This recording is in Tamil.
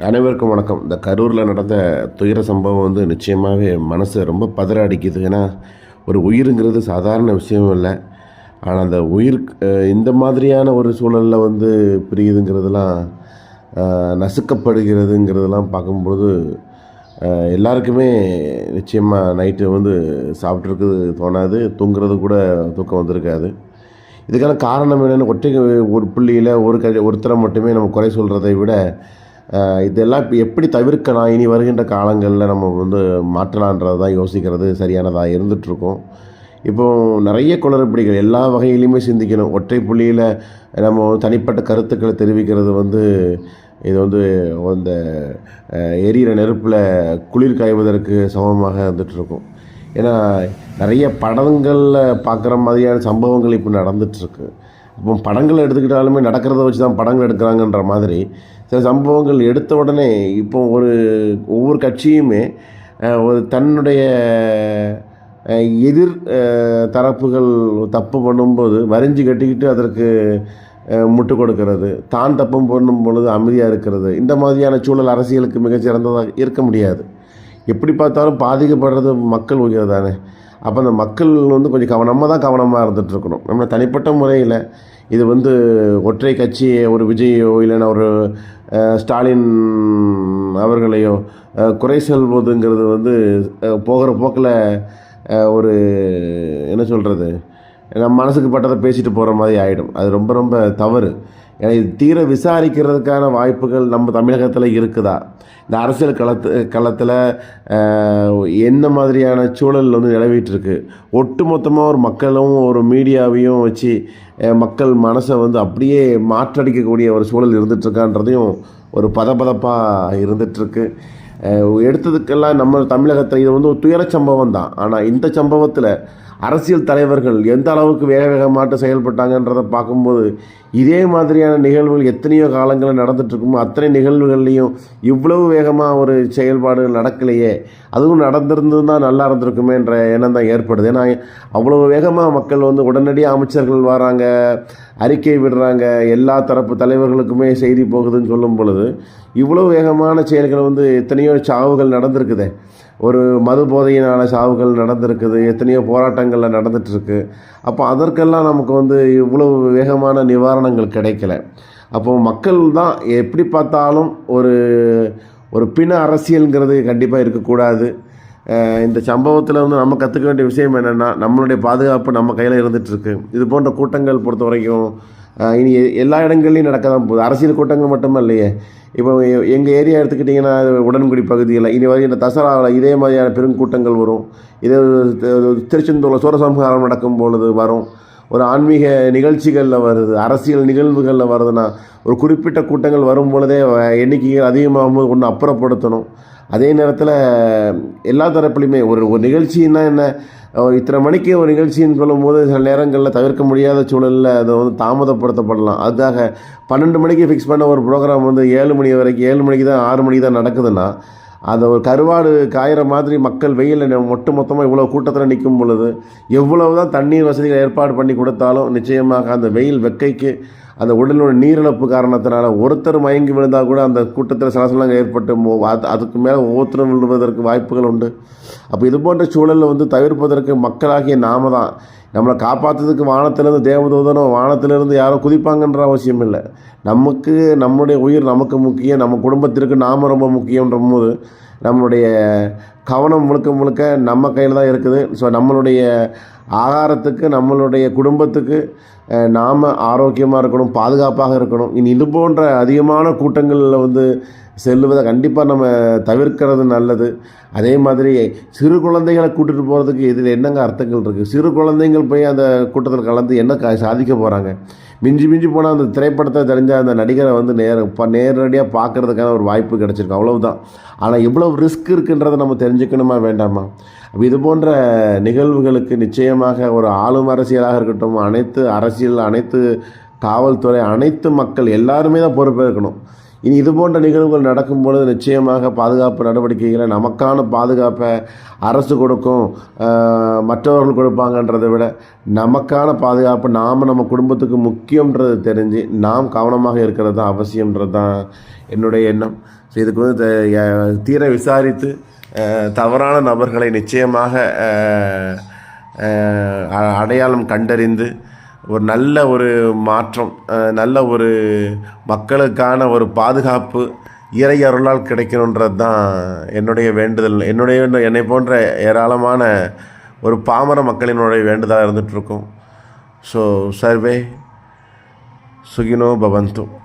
அனைவருக்கும் வணக்கம். இந்த கரூரில் நடந்த துயர சம்பவம் வந்து நிச்சயமாகவே மனசு ரொம்ப பதற அடிக்குது. ஏன்னா ஒரு உயிருங்கிறது சாதாரண விஷயம் இல்லை. ஆனால் அந்த உயிர் இந்த மாதிரியான ஒரு சூழலில் வந்து பிரியுதுங்கிறதுலாம் நசுக்கப்படுகிறதுங்கிறதெல்லாம் பார்க்கும்பொழுது எல்லாருக்குமே நிச்சயமாக நைட்டு வந்து சாப்பிட்ருக்கு தோணாது. தூங்குறது கூட தூக்கம் வந்திருக்காது. இதுக்கான காரணம் என்னென்னு ஒற்றை ஒரு புள்ளியில் ஒரு க ஒருத்தரை மட்டுமே நம்ம குறை சொல்கிறதை விட இதெல்லாம் இப்போ எப்படி தவிர்க்கலாம்? இனி வருகின்ற காலங்களில் நம்ம வந்து மாற்றலான்றது தான் யோசிக்கிறது. சரியானதாக இருந்துகிட்ருக்கோம் இப்போ நிறைய குளறுபடிகள் எல்லா வகையிலையுமே சிந்திக்கணும். ஒற்றை புள்ளியில் நம்ம தனிப்பட்ட கருத்துக்களை தெரிவிக்கிறது வந்து இது வந்து அந்த எரியிற நெருப்பில் குளிர் காய்வதற்கு சமமாக இருந்துகிட்ருக்கும் ஏன்னா நிறைய படங்களில் பார்க்குற மாதிரியான சம்பவங்கள் இப்போ நடந்துகிட்ருக்கு இப்போ படங்கள் எடுத்துக்கிட்டாலுமே நடக்கிறத வச்சு தான் படங்கள் எடுக்கிறாங்கன்ற மாதிரி சில சம்பவங்கள் எடுத்த உடனே இப்போ ஒரு ஒவ்வொரு கட்சியுமே ஒரு தன்னுடைய எதிர் தரப்புகள் தப்பு பண்ணும்போது வரிஞ்சு கட்டிக்கிட்டு அதற்கு முட்டு கொடுக்கிறது. தான் தப்பும் பண்ணும் பொழுது அமைதியாக இருக்கிறது. இந்த மாதிரியான சூழல் அரசியலுக்கு மிகச்சிறந்ததாக இருக்க முடியாது. எப்படி பார்த்தாலும் பாதிக்கப்படுறது மக்கள் உயிர் தானே. அப்போ அந்த மக்கள் வந்து கொஞ்சம் கவனம் நம்ம தான் கவனமாக இருந்துகிட்ருக்கணும் நம்ம தனிப்பட்ட முறையில் இது வந்து ஒற்றை கட்சி ஒரு விஜயோ இல்லைன்னா ஒரு ஸ்டாலின் அவர்களையோ குறை சொல்வதுங்கிறது வந்து போகிற போக்கில் ஒரு என்ன சொல்கிறது நம்ம மனசுக்கு பட்டதை பேசிட்டு போகிற மாதிரி ஆகிடும் அது ரொம்ப ரொம்ப தவறு. ஏன்னா இது தீர விசாரிக்கிறதுக்கான வாய்ப்புகள் நம்ம தமிழகத்தில் இருக்குதா? இந்த அரசியல் களத்து களத்தில் என்ன மாதிரியான சூழல் வந்து நிலவிட்டுருக்கு? ஒட்டு மொத்தமாக ஒரு மக்களும் ஒரு மீடியாவையும் வச்சு மக்கள் மனசை வந்து அப்படியே மாற்றடிக்கக்கூடிய ஒரு சூழல் இருந்துகிட்ருக்கான்றதையும் ஒரு பதபதப்பாக இருந்துகிட்ருக்கு எடுத்ததுக்கெல்லாம் நம்ம தமிழகத்தில் இது வந்து ஒரு துயர சம்பவம் தான் ஆனால் இந்த சம்பவத்தில் அரசியல் தலைவர்கள் எந்த அளவுக்கு வேக வேகமாட்டு செயல்பட்டாங்கன்றதை பார்க்கும்போது இதே மாதிரியான நிகழ்வுகள் எத்தனையோ காலங்களில் நடந்துகிட்ருக்குமோ அத்தனை நிகழ்வுகள்லையும் இவ்வளவு வேகமாக ஒரு செயல்பாடுகள் நடக்கலையே அதுவும் நடந்திருந்ததுன்னா நல்லா இருந்திருக்குமேன்ற எண்ணம் தான் ஏற்படுது. ஏன்னா அவ்வளோ வேகமாக மக்கள் வந்து உடனடியாக அமைச்சர்கள் வராங்க அறிக்கை விடுறாங்க எல்லா தரப்பு தலைவர்களுக்குமே செய்தி போகுதுன்னு சொல்லும் பொழுது இவ்வளோ வேகமான செயல்கள் வந்து எத்தனையோ சாவுகள் நடந்திருக்குதே. ஒரு மது போதையினால் சாவுகள் நடந்திருக்குது எத்தனையோ போராட்டங்களில் நடந்துகிட்ருக்கு அப்போ அதற்கெல்லாம் நமக்கு வந்து இவ்வளவு வேகமான நிவாரணங்கள் கிடைக்கல. அப்போ மக்கள் தான் எப்படி பார்த்தாலும் ஒரு ஒரு பிண அரசியல்ங்கிறது கண்டிப்பாக இருக்கக்கூடாது. இந்த சம்பவத்தில் வந்து நம்ம கற்றுக்க வேண்டிய விஷயம் என்னென்னா நம்மளுடைய பாதுகாப்பு நம்ம கையில் இருந்துகிட்ருக்கு இது போன்ற கூட்டங்கள் பொறுத்த வரைக்கும் இனி எல்லா இடங்கள்லையும் நடக்க தான் போகுது. அரசியல் கூட்டங்கள் மட்டுமே இல்லையே இப்போ எங்கள் ஏரியா எடுத்துக்கிட்டிங்கன்னா உடன்குடி பகுதியில். இனி வருகின்ற தசராவில் இதே மாதிரியான பெருங்கூட்டங்கள் வரும். இதே திருச்செந்தூரில் சூரசம்ஹாரம் நடக்கும் பொழுது வரும். ஒரு ஆன்மீக நிகழ்ச்சிகளில் வருது. அரசியல் நிகழ்வுகளில் வருதுன்னா ஒரு குறிப்பிட்ட கூட்டங்கள் வரும் பொழுதே எண்ணிக்கைகள் அதிகமாகும் ஒன்று அப்புறப்படுத்தணும். அதே நேரத்தில் எல்லா தரப்புலையுமே ஒரு ஒரு நிகழ்ச்சின்னா என்ன? இத்தனை மணிக்கு ஒரு நிகழ்ச்சின்னு சொல்லும்போது சில நேரங்களில் தவிர்க்க முடியாத சூழலில் அதை வந்து தாமதப்படுத்தப்படலாம். அதுக்காக பன்னெண்டு மணிக்கு ஃபிக்ஸ் பண்ண ஒரு ப்ரோக்ராம் வந்து ஏழு மணி வரைக்கும் ஏழு மணிக்கு தான் ஆறு மணிக்கு தான் நடக்குதுன்னா அதை ஒரு கருவாடு காயிற மாதிரி மக்கள் வெயிலில் ஒட்டு மொத்தமாக இவ்வளோ கூட்டத்தில் நிற்கும் பொழுது எவ்வளவு தான் தண்ணீர் வசதிகள் ஏற்பாடு பண்ணி கொடுத்தாலும் நிச்சயமாக அந்த வெயில் வெக்கைக்கு அந்த உடலோட நீரிழப்பு காரணத்தினால ஒருத்தர் மயங்கி விழுந்தால் கூட அந்த கூட்டத்தில் சலசலங்கள் ஏற்பட்டு அது அதுக்கு மேலே ஒவ்வொருத்தரும் விழுவதற்கு வாய்ப்புகள் உண்டு. அப்போ இது போன்ற சூழலில் வந்து தவிர்ப்பதற்கு மக்களாகிய நாம தான். நம்மளை காப்பாற்றுறதுக்கு வானத்திலேருந்து தேவதூதனும் வானத்திலேருந்து யாரும் குதிப்பாங்கன்ற அவசியம் இல்லை. நமக்கு நம்முடைய உயிர் நமக்கு முக்கியம். நம்ம குடும்பத்திற்கு நாம ரொம்ப முக்கியன்ற போது நம்மளுடைய கவனம் முழுக்க முழுக்க நம்ம கையில் தான் இருக்குது. ஸோ நம்மளுடைய ஆகாரத்துக்கு நம்மளுடைய குடும்பத்துக்கு நாம் ஆரோக்கியமாக இருக்கணும் பாதுகாப்பாக இருக்கணும். இனி இது போன்ற அதிகமான கூட்டங்களில் வந்து செல்லுவதை கண்டிப்பாக நம்ம தவிர்க்கிறது நல்லது. அதே மாதிரி சிறு குழந்தைகளை கூட்டிகிட்டு போகிறதுக்கு இதில் என்னங்க அர்த்தங்கள் இருக்குது சிறு குழந்தைங்கள் போய் அந்த கூட்டத்தில் கலந்து என்ன க சாதிக்க போகிறாங்க மிஞ்சி மிஞ்சி போனால் அந்த திரைப்படத்தை தெரிஞ்ச அந்த நடிகரை வந்து நேர ப நேரடியாக பார்க்கறதுக்கான ஒரு வாய்ப்பு கிடச்சிருக்கு. அவ்வளவுதான். ஆனால் எவ்வளோ ரிஸ்க் இருக்குன்றதை நம்ம தெரிஞ்சுக்கணுமா வேண்டாமா? இது போன்ற நிகழ்வுகளுக்கு நிச்சயமாக ஒரு ஆளும் அரசியலாக இருக்கட்டும் அனைத்து அரசியல் அனைத்து காவல்துறை அனைத்து மக்கள் எல்லாருமே தான் பொறுப்பேற்கணும் இனி இது போன்ற நிகழ்வுகள் நடக்கும் பொழுது நிச்சயமாக பாதுகாப்பு நடவடிக்கைகளை நமக்கான பாதுகாப்பை அரசு கொடுக்கும் மற்றவர்கள் கொடுப்பாங்கன்றதை விட நமக்கான பாதுகாப்பு நாம் நம்ம குடும்பத்துக்கு முக்கியன்றது தெரிஞ்சு நாம் கவனமாக இருக்கிறது தான் அவசியன்றது தான் என்னுடைய எண்ணம். ஸோ இதுக்கு வந்து த- தீர விசாரித்து தவறான நபர்களை நிச்சயமாக அடையாளம் கண்டறிந்து ஒரு நல்ல ஒரு மாற்றம் நல்ல ஒரு மக்களுக்கான ஒரு பாதுகாப்பு இறை அருளால் கிடைக்கணுன்றது தான் என்னுடைய வேண்டுதல். என்னுடைய என்னை போன்ற ஏராளமான ஒரு பாமர மக்களினுடைய வேண்டுதலாக இருந்துகிட்ருக்கும் ஸோ சர்வே சுகினோ பவந்தும்